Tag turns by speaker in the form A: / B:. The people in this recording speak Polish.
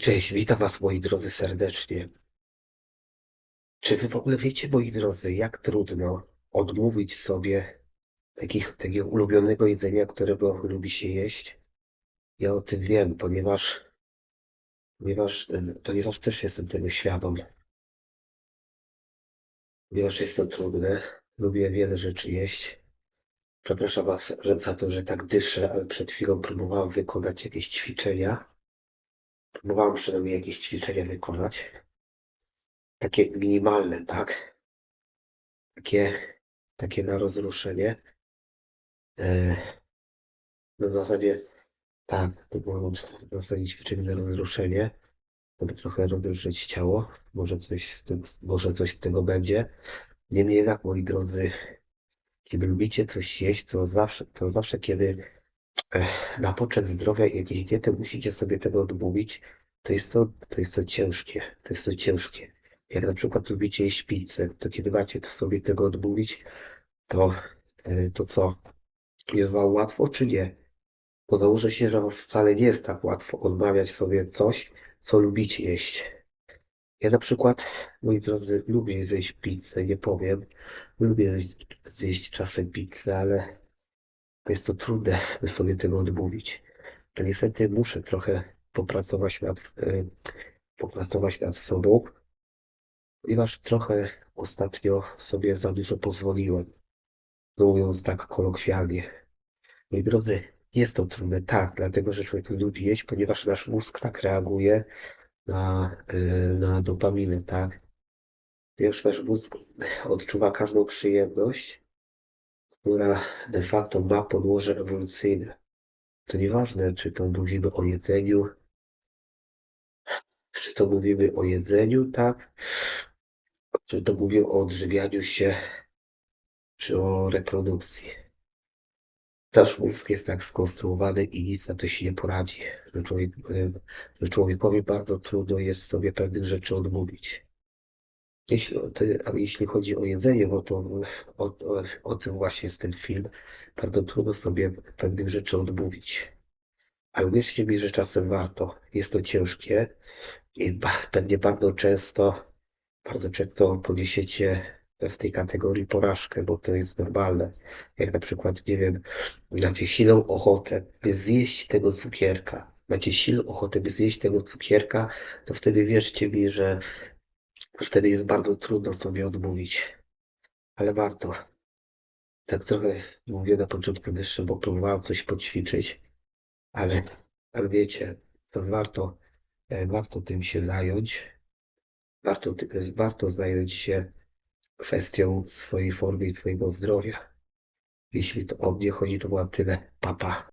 A: Cześć, witam Was moi drodzy serdecznie. Czy Wy w ogóle wiecie, moi drodzy, jak trudno odmówić sobie takich, takiego ulubionego jedzenia, którego lubi się jeść? Ja o tym wiem, ponieważ, ponieważ, ponieważ też jestem tego świadom. Ponieważ jest to trudne, lubię wiele rzeczy jeść. Przepraszam Was że za to, że tak dyszę, ale przed chwilą próbowałem wykonać jakieś ćwiczenia. Próbowałem przynajmniej jakieś ćwiczenia wykonać. Takie minimalne, tak? Takie, takie na rozruszenie. E, No w zasadzie tak, to było w zasadzie ćwiczenie na rozruszenie, żeby trochę rozruszyć ciało. Może coś z tym, może coś z tego będzie. Niemniej jednak, moi drodzy, kiedy lubicie coś jeść, to zawsze, to zawsze kiedy na poczet zdrowia jakiejś diety musicie sobie tego odmówić, to jest to, to jest to ciężkie. To jest to ciężkie. Jak na przykład lubicie jeść pizzę, to kiedy macie to sobie tego odmówić, to, e, to co? Jest wam łatwo, czy nie? Bo założę się, że wcale nie jest tak łatwo odmawiać sobie coś, co lubicie jeść. Ja na przykład, moi drodzy, lubię zjeść pizzę, nie powiem. Lubię zjeść, zjeść czasem pizzę, ale jest to trudne, by sobie tego odmówić. To niestety muszę trochę popracować nad, e, popracować nad sobą, ponieważ trochę ostatnio sobie za dużo pozwoliłem. No mówiąc tak kolokwialnie. Moi drodzy, jest to trudne, tak, dlatego że człowiek lubi jeść, ponieważ nasz mózg tak reaguje na, y, na dopaminę, tak? Ponieważ nasz mózg odczuwa każdą przyjemność, która de facto ma podłoże ewolucyjne. To nieważne, czy to mówimy o jedzeniu, czy to mówimy o jedzeniu, tak? Czy to mówimy o odżywianiu się, czy o reprodukcji. Nasz mózg jest tak skonstruowany i nic na to się nie poradzi, że, człowiek, że człowiekowi bardzo trudno jest sobie pewnych rzeczy odmówić. Jeśli, ale jeśli chodzi o jedzenie, bo to o, o, o tym właśnie jest ten film, bardzo trudno sobie pewnych rzeczy odmówić. Ale uwierzcie mi, że czasem warto. Jest to ciężkie i pewnie bardzo często, bardzo często poniesiecie w tej kategorii porażkę, bo to jest normalne. Jak na przykład, nie wiem, macie silną ochotę, by zjeść tego cukierka. Macie silną ochotę, by zjeść tego cukierka, to wtedy wierzcie mi, że wtedy jest bardzo trudno sobie odmówić. Ale warto. Tak trochę mówię na początku jeszcze, bo próbowałem coś poćwiczyć, ale, ale wiecie, to warto, e, warto tym się zająć. Warto, ty- warto zająć się kwestią swojej formy i swojego zdrowia. Jeśli to o mnie chodzi, to była tyle. Papa.